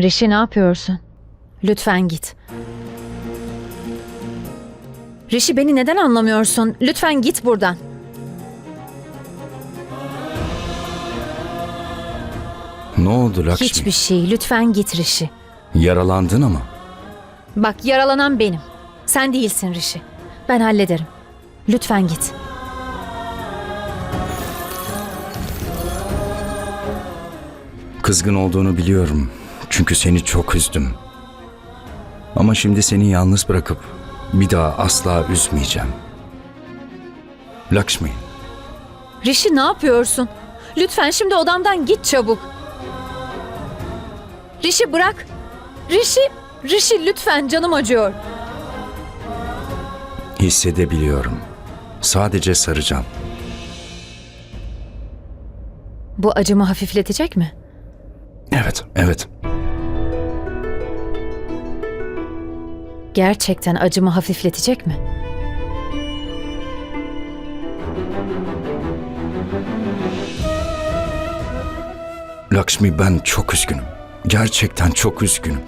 Rişi ne yapıyorsun? Lütfen git. Rişi beni neden anlamıyorsun? Lütfen git buradan. Ne oldu Lakşmi? Hiçbir şey. Lütfen git Rişi. Yaralandın ama. Bak yaralanan benim. Sen değilsin Rişi. Ben hallederim. Lütfen git. Kızgın olduğunu biliyorum. Çünkü seni çok üzdüm. Ama şimdi seni yalnız bırakıp bir daha asla üzmeyeceğim. Lakşmi, Rişi ne yapıyorsun? Lütfen şimdi odamdan git çabuk. Rişi bırak. Rişi, Rişi lütfen canım acıyor. hissedebiliyorum. Sadece saracağım. Bu acımı hafifletecek mi? Evet, evet. Gerçekten acımı hafifletecek mi? Lakşmi ben çok üzgünüm. Gerçekten çok üzgünüm.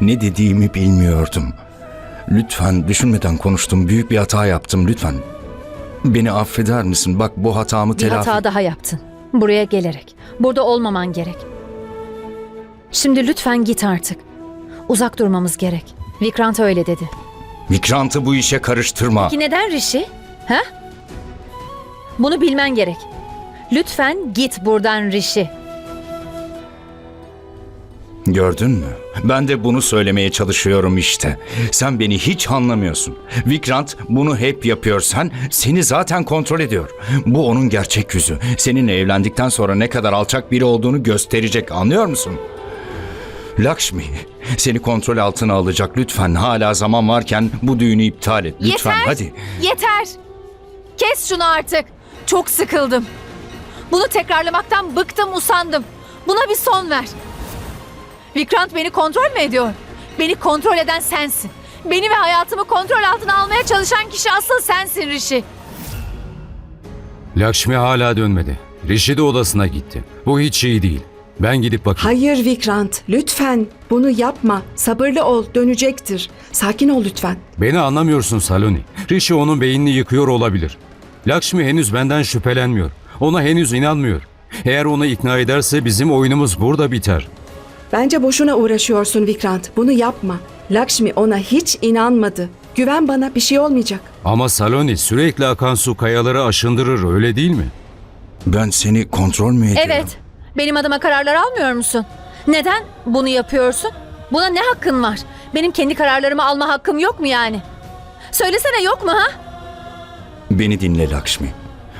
Ne dediğimi bilmiyordum. Lütfen düşünmeden konuştum. Büyük bir hata yaptım lütfen. Beni affeder misin? Bak bu hatamı Bir telafi... hata daha yaptın. Buraya gelerek. Burada olmaman gerek. Şimdi lütfen git artık. Uzak durmamız gerek. Vikrant öyle dedi. Vikrant'ı bu işe karıştırma. Ki neden Rişi? Ha? Bunu bilmen gerek. Lütfen git buradan Rişi. Gördün mü? Ben de bunu söylemeye çalışıyorum işte. Sen beni hiç anlamıyorsun. Vikrant bunu hep yapıyor. Sen seni zaten kontrol ediyor. Bu onun gerçek yüzü. Seninle evlendikten sonra ne kadar alçak biri olduğunu gösterecek. Anlıyor musun? Lakshmi, seni kontrol altına alacak. Lütfen hala zaman varken bu düğünü iptal et. Lütfen Yeter! hadi. Yeter! Kes şunu artık. Çok sıkıldım. Bunu tekrarlamaktan bıktım, usandım. Buna bir son ver. Vikrant beni kontrol mü ediyor? Beni kontrol eden sensin. Beni ve hayatımı kontrol altına almaya çalışan kişi asıl sensin Rişi. Lakşmi hala dönmedi. Rishi de odasına gitti. Bu hiç iyi değil. Ben gidip bakayım. Hayır Vikrant, lütfen bunu yapma. Sabırlı ol, dönecektir. Sakin ol lütfen. Beni anlamıyorsun Saloni. Rishi onun beynini yıkıyor olabilir. Lakshmi henüz benden şüphelenmiyor. Ona henüz inanmıyor. Eğer onu ikna ederse bizim oyunumuz burada biter. Bence boşuna uğraşıyorsun Vikrant. Bunu yapma. Lakshmi ona hiç inanmadı. Güven bana bir şey olmayacak. Ama Saloni sürekli akan su kayaları aşındırır öyle değil mi? Ben seni kontrol mü ediyorum? Evet. Benim adıma kararlar almıyor musun? Neden bunu yapıyorsun? Buna ne hakkın var? Benim kendi kararlarımı alma hakkım yok mu yani? Söylesene yok mu ha? Beni dinle Lakshmi.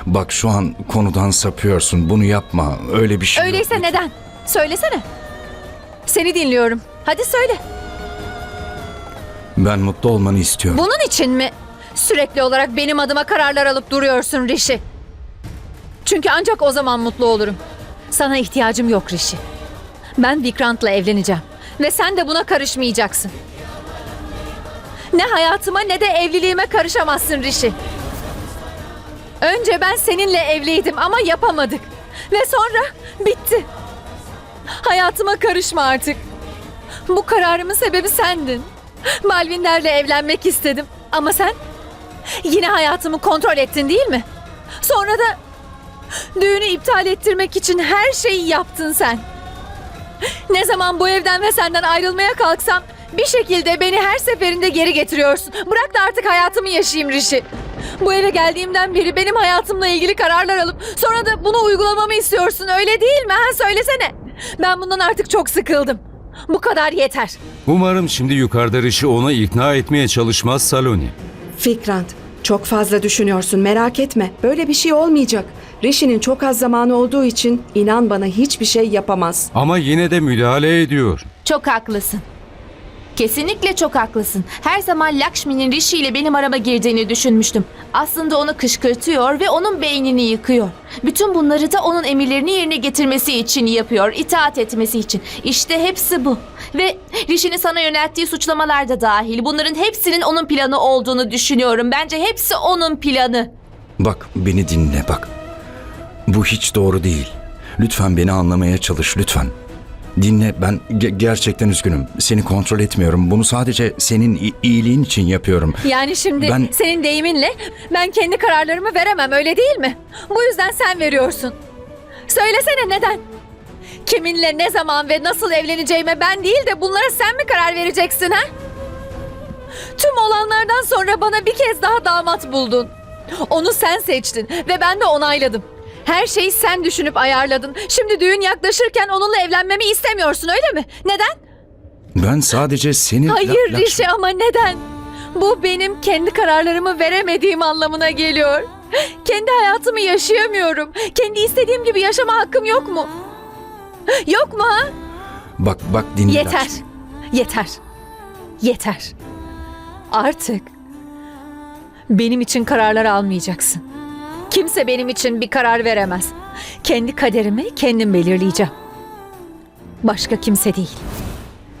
Bak şu an konudan sapıyorsun. Bunu yapma. Öyle bir şey yok. Öyleyse neden? Söylesene. Seni dinliyorum. Hadi söyle. Ben mutlu olmanı istiyorum. Bunun için mi sürekli olarak benim adıma kararlar alıp duruyorsun Rişi? Çünkü ancak o zaman mutlu olurum. Sana ihtiyacım yok Rişi. Ben Vikrant'la evleneceğim. Ve sen de buna karışmayacaksın. Ne hayatıma ne de evliliğime karışamazsın Rişi. Önce ben seninle evliydim ama yapamadık. Ve sonra bitti. Hayatıma karışma artık. Bu kararımın sebebi sendin. Malvinlerle evlenmek istedim. Ama sen yine hayatımı kontrol ettin değil mi? Sonra da düğünü iptal ettirmek için her şeyi yaptın sen. Ne zaman bu evden ve senden ayrılmaya kalksam bir şekilde beni her seferinde geri getiriyorsun. Bırak da artık hayatımı yaşayayım Rişi. Bu eve geldiğimden beri benim hayatımla ilgili kararlar alıp sonra da bunu uygulamamı istiyorsun öyle değil mi? Ha söylesene. Ben bundan artık çok sıkıldım. Bu kadar yeter. Umarım şimdi yukarıda Rishi onu ikna etmeye çalışmaz Saloni. Vikrant, çok fazla düşünüyorsun. Merak etme. Böyle bir şey olmayacak. Rishi'nin çok az zamanı olduğu için inan bana hiçbir şey yapamaz. Ama yine de müdahale ediyor. Çok haklısın. Kesinlikle çok haklısın. Her zaman Lakshmi'nin Rishi ile benim arama girdiğini düşünmüştüm. Aslında onu kışkırtıyor ve onun beynini yıkıyor. Bütün bunları da onun emirlerini yerine getirmesi için yapıyor, itaat etmesi için. İşte hepsi bu. Ve Rishi'nin sana yönelttiği suçlamalar da dahil. Bunların hepsinin onun planı olduğunu düşünüyorum. Bence hepsi onun planı. Bak beni dinle bak. Bu hiç doğru değil. Lütfen beni anlamaya çalış lütfen. Dinle ben ge- gerçekten üzgünüm. Seni kontrol etmiyorum. Bunu sadece senin iyiliğin için yapıyorum. Yani şimdi Ben- senin deyiminle ben kendi kararlarımı veremem öyle değil mi? Bu yüzden sen veriyorsun. Söylesene neden? Kiminle ne zaman ve nasıl evleneceğime ben değil de bunlara sen mi karar vereceksin ha? Tüm olanlardan sonra bana bir kez daha damat buldun. Onu sen seçtin ve ben de onayladım. Her şeyi sen düşünüp ayarladın. Şimdi düğün yaklaşırken onunla evlenmemi istemiyorsun öyle mi? Neden? Ben sadece senin... Hayır La- Rişi ama neden? Bu benim kendi kararlarımı veremediğim anlamına geliyor. Kendi hayatımı yaşayamıyorum. Kendi istediğim gibi yaşama hakkım yok mu? Yok mu ha? Bak bak dinle Yeter. Lakşmi. Yeter. Yeter. Artık benim için kararlar almayacaksın. Kimse benim için bir karar veremez. Kendi kaderimi kendim belirleyeceğim. Başka kimse değil.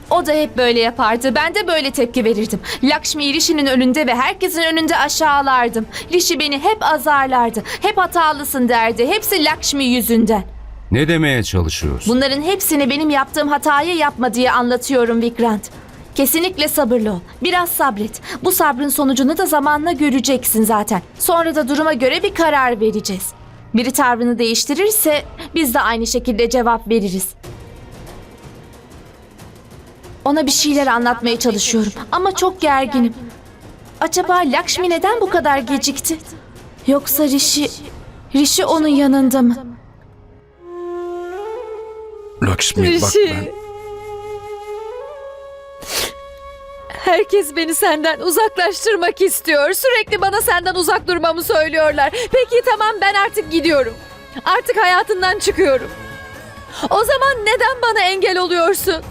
O da hep böyle yapardı. Ben de böyle tepki verirdim. Lakshmi'yi Rishi'nin önünde ve herkesin önünde aşağılardım. Rishi beni hep azarlardı. Hep hatalısın derdi. Hepsi Lakshmi yüzünden. Ne demeye çalışıyorsun? Bunların hepsini benim yaptığım hatayı yapma diye anlatıyorum Vikrant. Kesinlikle sabırlı ol. Biraz sabret. Bu sabrın sonucunu da zamanla göreceksin zaten. Sonra da duruma göre bir karar vereceğiz. Biri tavrını değiştirirse biz de aynı şekilde cevap veririz. Ona bir şeyler anlatmaya çalışıyorum ama çok gerginim. Acaba Lakshmi neden bu kadar gecikti? Yoksa Rishi... Rishi onun yanında mı? Lakşmi bak ben... Herkes beni senden uzaklaştırmak istiyor. Sürekli bana senden uzak durmamı söylüyorlar. Peki tamam ben artık gidiyorum. Artık hayatından çıkıyorum. O zaman neden bana engel oluyorsun?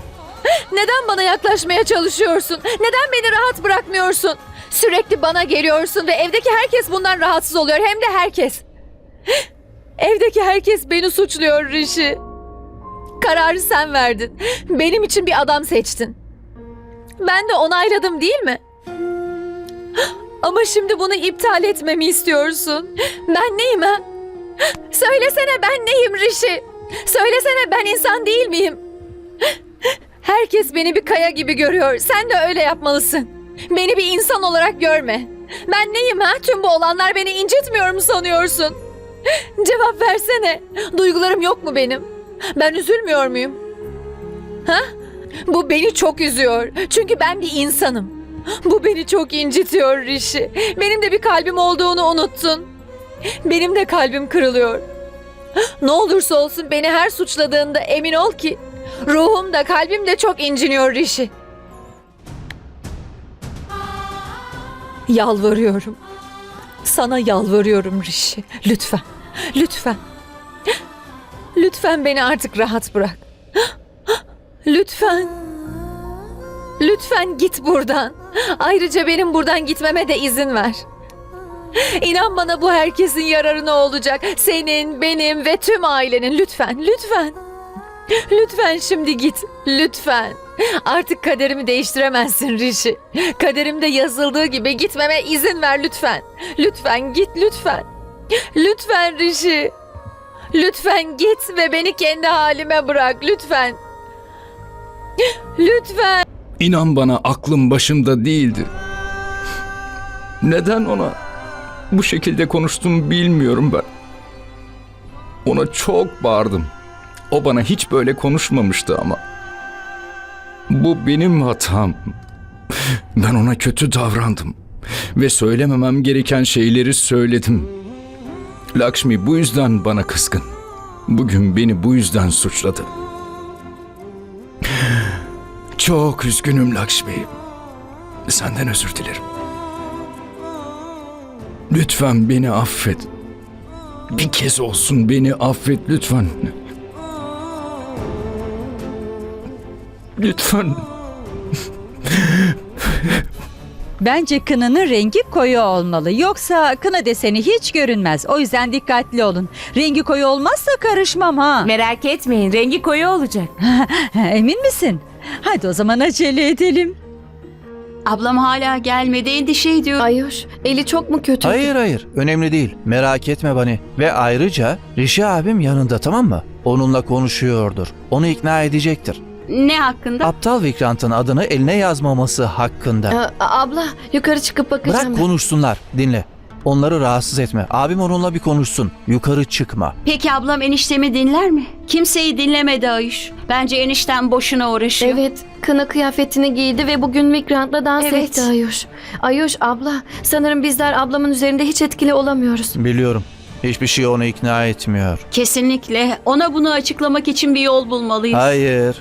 Neden bana yaklaşmaya çalışıyorsun? Neden beni rahat bırakmıyorsun? Sürekli bana geliyorsun ve evdeki herkes bundan rahatsız oluyor. Hem de herkes. Evdeki herkes beni suçluyor Rişi. Kararı sen verdin. Benim için bir adam seçtin. Ben de onayladım değil mi? Ama şimdi bunu iptal etmemi istiyorsun. Ben neyim ha? Söylesene ben neyim Rişi? Söylesene ben insan değil miyim? Herkes beni bir kaya gibi görüyor. Sen de öyle yapmalısın. Beni bir insan olarak görme. Ben neyim ha? Tüm bu olanlar beni incitmiyor mu sanıyorsun? Cevap versene. Duygularım yok mu benim? Ben üzülmüyor muyum? Ha? Bu beni çok üzüyor. Çünkü ben bir insanım. Bu beni çok incitiyor Rişi. Benim de bir kalbim olduğunu unuttun. Benim de kalbim kırılıyor. Ne olursa olsun beni her suçladığında emin ol ki ruhum da kalbim de çok inciniyor Rişi. Yalvarıyorum. Sana yalvarıyorum Rişi. Lütfen. Lütfen. Lütfen beni artık rahat bırak. Lütfen. Lütfen git buradan. Ayrıca benim buradan gitmeme de izin ver. İnan bana bu herkesin yararına olacak. Senin, benim ve tüm ailenin. Lütfen, lütfen. Lütfen şimdi git. Lütfen. Artık kaderimi değiştiremezsin Rişi. Kaderimde yazıldığı gibi gitmeme izin ver lütfen. Lütfen git lütfen. Lütfen Rişi. Lütfen git ve beni kendi halime bırak lütfen. Lütfen. İnan bana aklım başımda değildi. Neden ona bu şekilde konuştum bilmiyorum ben. Ona çok bağırdım. O bana hiç böyle konuşmamıştı ama. Bu benim hatam. Ben ona kötü davrandım. Ve söylememem gereken şeyleri söyledim. Lakshmi bu yüzden bana kızgın. Bugün beni bu yüzden suçladı. Çok üzgünüm Lakshmi. Senden özür dilerim. Lütfen beni affet. Bir kez olsun beni affet lütfen. Lütfen. Bence kınanın rengi koyu olmalı. Yoksa kına deseni hiç görünmez. O yüzden dikkatli olun. Rengi koyu olmazsa karışmam ha. Merak etmeyin rengi koyu olacak. Emin misin? Hadi o zaman acele edelim. Ablam hala gelmedi endişe ediyor. Ayuş, eli çok mu kötü? Hayır hayır önemli değil merak etme Bani. Ve ayrıca Rişi abim yanında tamam mı? onunla konuşuyordur. Onu ikna edecektir. Ne hakkında? Aptal Vikrant'ın adını eline yazmaması hakkında. Aa, abla yukarı çıkıp bakacağım Bırak ben. konuşsunlar. Dinle. Onları rahatsız etme. Abim onunla bir konuşsun. Yukarı çıkma. Peki ablam eniştemi dinler mi? Kimseyi dinlemedi Ayuş. Bence eniştem boşuna uğraşıyor. Evet, kına kıyafetini giydi ve bugün migrantla dans Evet. etti Ayuş. Ayuş abla, sanırım bizler ablamın üzerinde hiç etkili olamıyoruz. Biliyorum. Hiçbir şey onu ikna etmiyor. Kesinlikle. Ona bunu açıklamak için bir yol bulmalıyız. Hayır.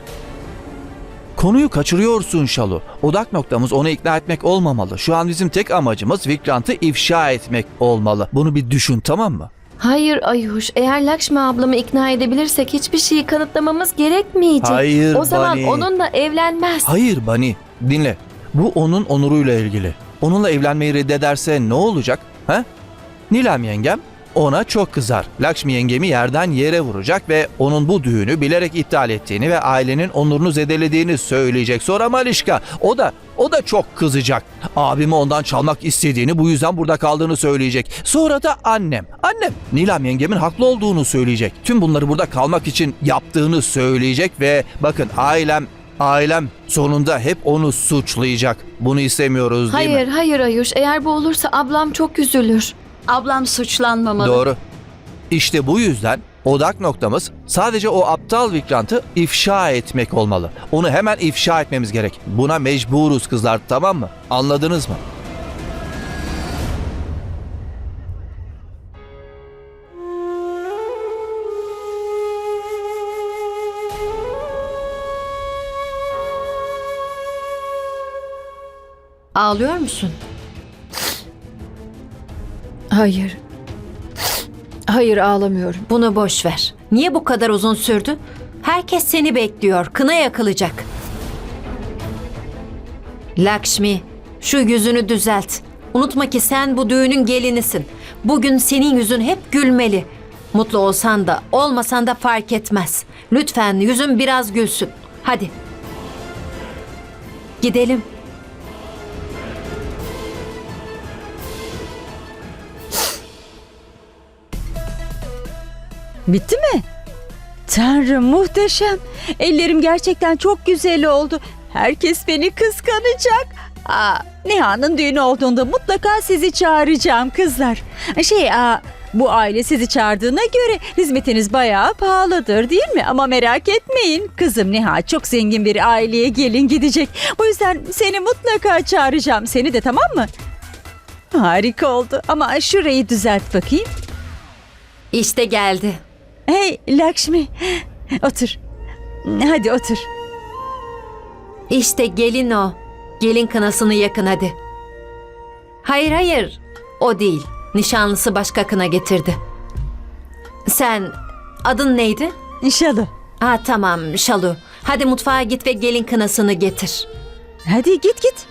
Konuyu kaçırıyorsun Şalu. Odak noktamız onu ikna etmek olmamalı. Şu an bizim tek amacımız Vikrant'ı ifşa etmek olmalı. Bunu bir düşün tamam mı? Hayır Ayuş, eğer Lakşmi ablamı ikna edebilirsek hiçbir şeyi kanıtlamamız gerekmeyecek. Hayır, O zaman Bani. onunla evlenmez. Hayır Bani. Dinle. Bu onun onuruyla ilgili. Onunla evlenmeyi reddederse ne olacak? He? Nilam yengem ona çok kızar. Lakşmi yengemi yerden yere vuracak ve onun bu düğünü bilerek iptal ettiğini ve ailenin onurunu zedelediğini söyleyecek. Sonra Malişka o da o da çok kızacak. Abimi ondan çalmak istediğini bu yüzden burada kaldığını söyleyecek. Sonra da annem. Annem Nilam yengemin haklı olduğunu söyleyecek. Tüm bunları burada kalmak için yaptığını söyleyecek ve bakın ailem Ailem sonunda hep onu suçlayacak. Bunu istemiyoruz değil Hayır, mi? hayır Ayuş. Eğer bu olursa ablam çok üzülür. Ablam suçlanmamalı. Doğru. İşte bu yüzden odak noktamız sadece o aptal Vikrant'ı ifşa etmek olmalı. Onu hemen ifşa etmemiz gerek. Buna mecburuz kızlar tamam mı? Anladınız mı? Ağlıyor musun? Hayır. Hayır ağlamıyorum. Bunu boş ver. Niye bu kadar uzun sürdü? Herkes seni bekliyor. Kına yakılacak. Lakshmi, şu yüzünü düzelt. Unutma ki sen bu düğünün gelinisin. Bugün senin yüzün hep gülmeli. Mutlu olsan da olmasan da fark etmez. Lütfen yüzün biraz gülsün. Hadi. Gidelim. Bitti mi? Tanrım muhteşem. Ellerim gerçekten çok güzel oldu. Herkes beni kıskanacak. Aa, Niha'nın düğünü olduğunda mutlaka sizi çağıracağım kızlar. Şey, aa, bu aile sizi çağırdığına göre hizmetiniz bayağı pahalıdır değil mi? Ama merak etmeyin. Kızım Niha çok zengin bir aileye gelin gidecek. Bu yüzden seni mutlaka çağıracağım. Seni de tamam mı? Harika oldu. Ama şurayı düzelt bakayım. İşte geldi. Hey Lakshmi. Otur. Hadi otur. İşte gelin o. Gelin kınasını yakın hadi. Hayır hayır. O değil. Nişanlısı başka kına getirdi. Sen adın neydi? İnşallah. Ha tamam Şalu. Hadi mutfağa git ve gelin kınasını getir. Hadi git git.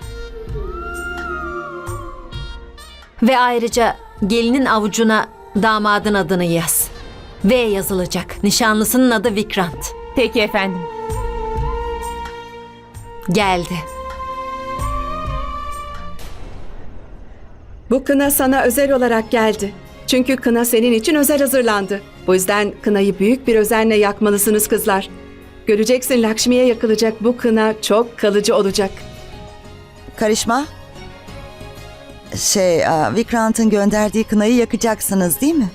Ve ayrıca gelinin avucuna damadın adını yaz. V yazılacak. Nişanlısının adı Vikrant. Peki efendim. Geldi. Bu kına sana özel olarak geldi. Çünkü kına senin için özel hazırlandı. Bu yüzden kınayı büyük bir özenle yakmalısınız kızlar. Göreceksin Lakşmi'ye yakılacak bu kına çok kalıcı olacak. Karışma. Şey, Vikrant'ın gönderdiği kınayı yakacaksınız değil mi?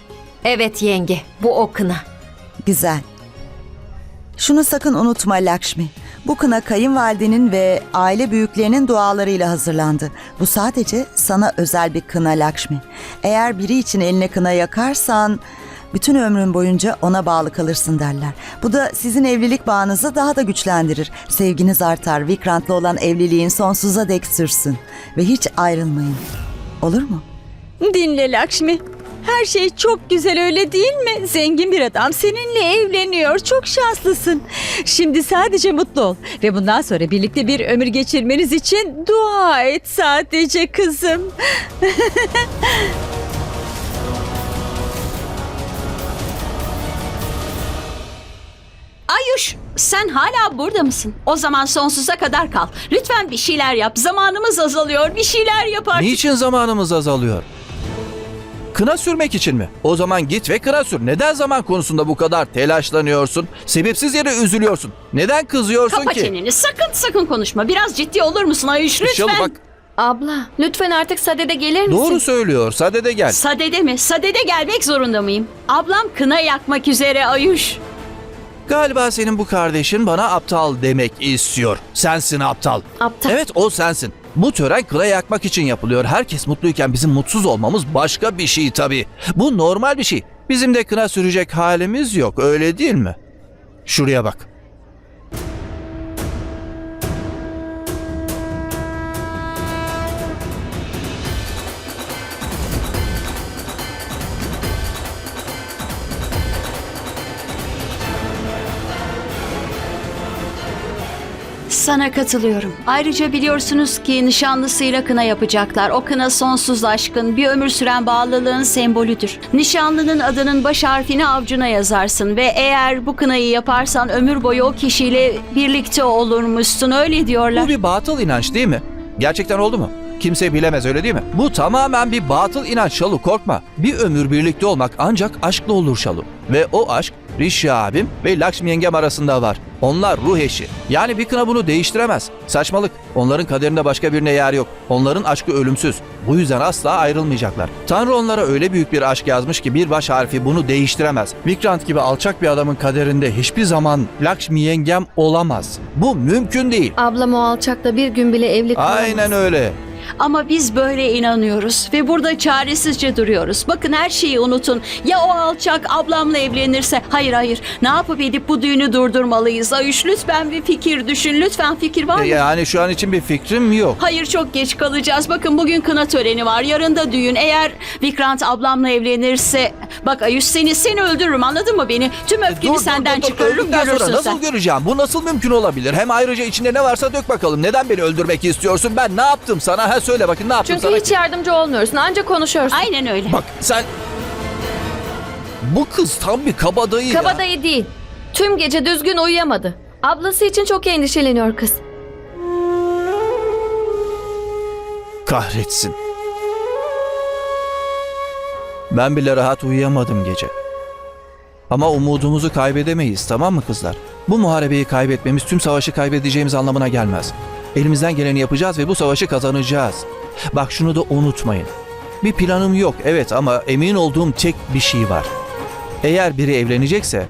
Evet yenge. Bu o kına. Güzel. Şunu sakın unutma Lakshmi. Bu kına kayınvalidenin ve aile büyüklerinin dualarıyla hazırlandı. Bu sadece sana özel bir kına Lakshmi. Eğer biri için eline kına yakarsan bütün ömrün boyunca ona bağlı kalırsın derler. Bu da sizin evlilik bağınızı daha da güçlendirir. Sevginiz artar, Vikrant'la olan evliliğin sonsuza dek sürsün ve hiç ayrılmayın. Olur mu? Dinle Lakşmi. Her şey çok güzel öyle değil mi? Zengin bir adam seninle evleniyor. Çok şanslısın. Şimdi sadece mutlu ol. Ve bundan sonra birlikte bir ömür geçirmeniz için dua et sadece kızım. Ayuş sen hala burada mısın? O zaman sonsuza kadar kal. Lütfen bir şeyler yap. Zamanımız azalıyor. Bir şeyler yap artık. Niçin zamanımız azalıyor? Kına sürmek için mi? O zaman git ve kına sür. Neden zaman konusunda bu kadar telaşlanıyorsun? Sebepsiz yere üzülüyorsun. Neden kızıyorsun Kapa ki? çeneni sakın sakın konuşma. Biraz ciddi olur musun Ayuş lütfen. Şalu bak Abla lütfen artık sadede gelir misin? doğru söylüyor. Sadede gel. Sadede mi? Sadede gelmek zorunda mıyım? Ablam kına yakmak üzere Ayuş. Galiba senin bu kardeşin bana aptal demek istiyor. Sensin aptal. Aptal. Evet o sensin. Bu tören kına yakmak için yapılıyor. Herkes mutluyken bizim mutsuz olmamız başka bir şey tabii. Bu normal bir şey. Bizim de kına sürecek halimiz yok öyle değil mi? Şuraya bak. Sana katılıyorum. Ayrıca biliyorsunuz ki nişanlısıyla kına yapacaklar. O kına sonsuz aşkın, bir ömür süren bağlılığın sembolüdür. Nişanlının adının baş harfini avcuna yazarsın ve eğer bu kınayı yaparsan ömür boyu o kişiyle birlikte olurmuşsun öyle diyorlar. Bu bir batıl inanç değil mi? Gerçekten oldu mu? Kimse bilemez öyle değil mi? Bu tamamen bir batıl inanç Şalu korkma. Bir ömür birlikte olmak ancak aşkla olur Şalu. Ve o aşk Rishi abim ve Lakshmi yengem arasında var. Onlar ruh eşi. Yani bir kına bunu değiştiremez. Saçmalık. Onların kaderinde başka birine yer yok. Onların aşkı ölümsüz. Bu yüzden asla ayrılmayacaklar. Tanrı onlara öyle büyük bir aşk yazmış ki bir baş harfi bunu değiştiremez. Vikrant gibi alçak bir adamın kaderinde hiçbir zaman Lakshmi yengem olamaz. Bu mümkün değil. Ablam o alçakla bir gün bile evli kalamaz. Aynen öyle. Ama biz böyle inanıyoruz ve burada çaresizce duruyoruz. Bakın her şeyi unutun. Ya o alçak ablamla evlenirse? Hayır hayır. Ne yapıp edip bu düğünü durdurmalıyız? Ayuş lütfen bir fikir düşün. Lütfen fikir var mı? E, Yani şu an için bir fikrim yok. Hayır çok geç kalacağız. Bakın bugün kına töreni var. Yarın da düğün. Eğer Vikrant ablamla evlenirse... Bak Ayuş seni seni öldürürüm anladın mı beni? Tüm öfkemi senden çıkarırım Öldükten sonra görürsün nasıl sen. göreceğim? Bu nasıl mümkün olabilir? Hem ayrıca içinde ne varsa dök bakalım. Neden beni öldürmek istiyorsun? Ben ne yaptım sana? Ha söyle bakın ne yaptım Çünkü sana? hiç yardımcı olmuyorsun. Ancak konuşuyorsun. Aynen öyle. Bak sen... Bu kız tam bir kabadayı ya. Kabadayı değil. Tüm gece düzgün uyuyamadı. Ablası için çok endişeleniyor kız. Kahretsin. Ben bile rahat uyuyamadım gece. Ama umudumuzu kaybedemeyiz tamam mı kızlar? Bu muharebeyi kaybetmemiz tüm savaşı kaybedeceğimiz anlamına gelmez. Elimizden geleni yapacağız ve bu savaşı kazanacağız. Bak şunu da unutmayın. Bir planım yok evet ama emin olduğum tek bir şey var. Eğer biri evlenecekse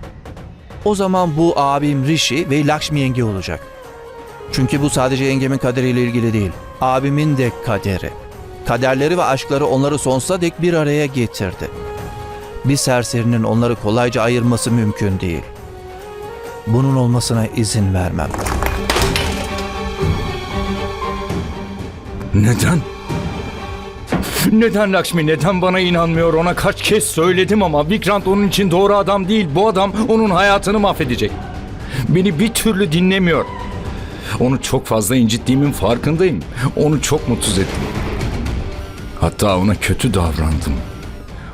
o zaman bu abim Rishi ve Lakshmi yenge olacak. Çünkü bu sadece yengemin kaderiyle ilgili değil. Abimin de kaderi. Kaderleri ve aşkları onları sonsuza dek bir araya getirdi. Bir serserinin onları kolayca ayırması mümkün değil. Bunun olmasına izin vermem. Neden? Neden Lakshmi? Neden bana inanmıyor? Ona kaç kez söyledim ama Vikrant onun için doğru adam değil. Bu adam onun hayatını mahvedecek. Beni bir türlü dinlemiyor. Onu çok fazla incittiğimin farkındayım. Onu çok mutsuz ettim. Hatta ona kötü davrandım.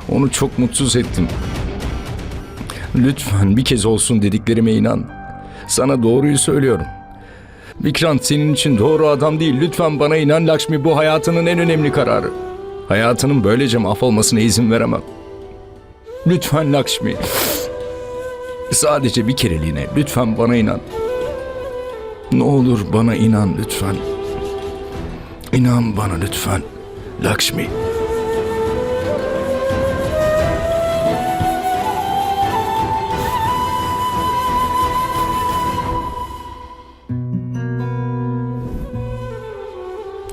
Onu çok mutsuz ettim. Lütfen bir kez olsun dediklerime inan. Sana doğruyu söylüyorum. Vikrant senin için doğru adam değil. Lütfen bana inan Lakshmi bu hayatının en önemli kararı. Hayatının böylece mahvolmasına izin veremem. Lütfen Lakshmi. Sadece bir kereliğine lütfen bana inan. Ne olur bana inan lütfen. İnan bana lütfen. Lakshmi.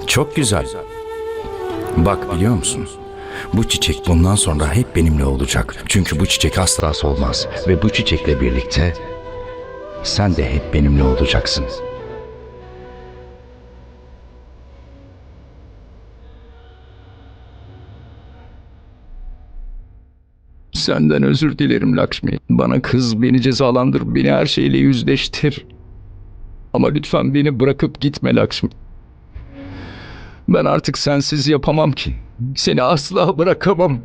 Çok güzel. Bak biliyor musun? Bu çiçek bundan sonra hep benimle olacak. Çünkü bu çiçek asla solmaz. Ve bu çiçekle birlikte sen de hep benimle olacaksın. Senden özür dilerim Lakshmi. Bana kız, beni cezalandır, beni her şeyle yüzleştir. Ama lütfen beni bırakıp gitme Lakshmi. Ben artık sensiz yapamam ki. Seni asla bırakamam.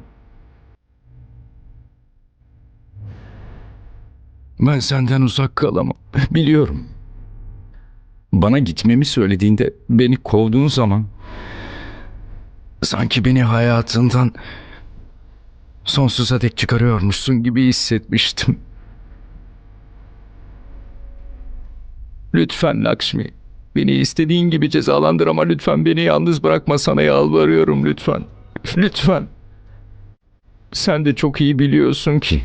Ben senden uzak kalamam. Biliyorum. Bana gitmemi söylediğinde beni kovduğun zaman sanki beni hayatından sonsuza dek çıkarıyormuşsun gibi hissetmiştim. Lütfen Lakshmi. Beni istediğin gibi cezalandır ama lütfen beni yalnız bırakma sana yalvarıyorum lütfen. Lütfen. Sen de çok iyi biliyorsun ki.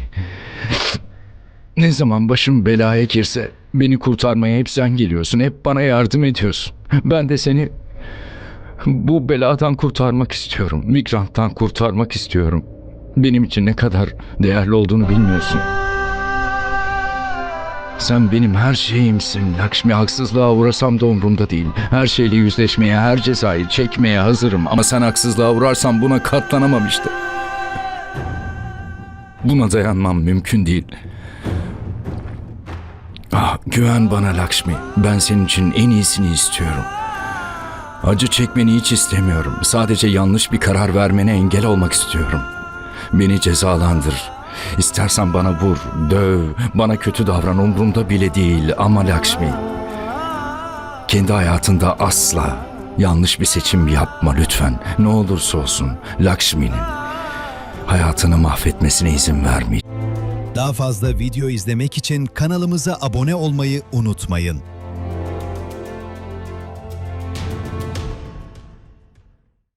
Ne zaman başım belaya girse beni kurtarmaya hep sen geliyorsun. Hep bana yardım ediyorsun. Ben de seni bu beladan kurtarmak istiyorum. Migranttan kurtarmak istiyorum. Benim için ne kadar değerli olduğunu bilmiyorsun. Sen benim her şeyimsin. Lakşmi haksızlığa uğrasam da umurumda değil. Her şeyle yüzleşmeye, her cezayı çekmeye hazırım. Ama sen haksızlığa uğrarsan buna katlanamam işte. Buna dayanmam mümkün değil. Ah, güven bana Lakşmi. Ben senin için en iyisini istiyorum. Acı çekmeni hiç istemiyorum. Sadece yanlış bir karar vermene engel olmak istiyorum. Beni cezalandır. İstersen bana vur, döv, bana kötü davran umurumda bile değil ama Lakshmi. Kendi hayatında asla yanlış bir seçim yapma lütfen. Ne olursa olsun Lakshmi'nin hayatını mahvetmesine izin vermeyeceğim. Daha fazla video izlemek için kanalımıza abone olmayı unutmayın.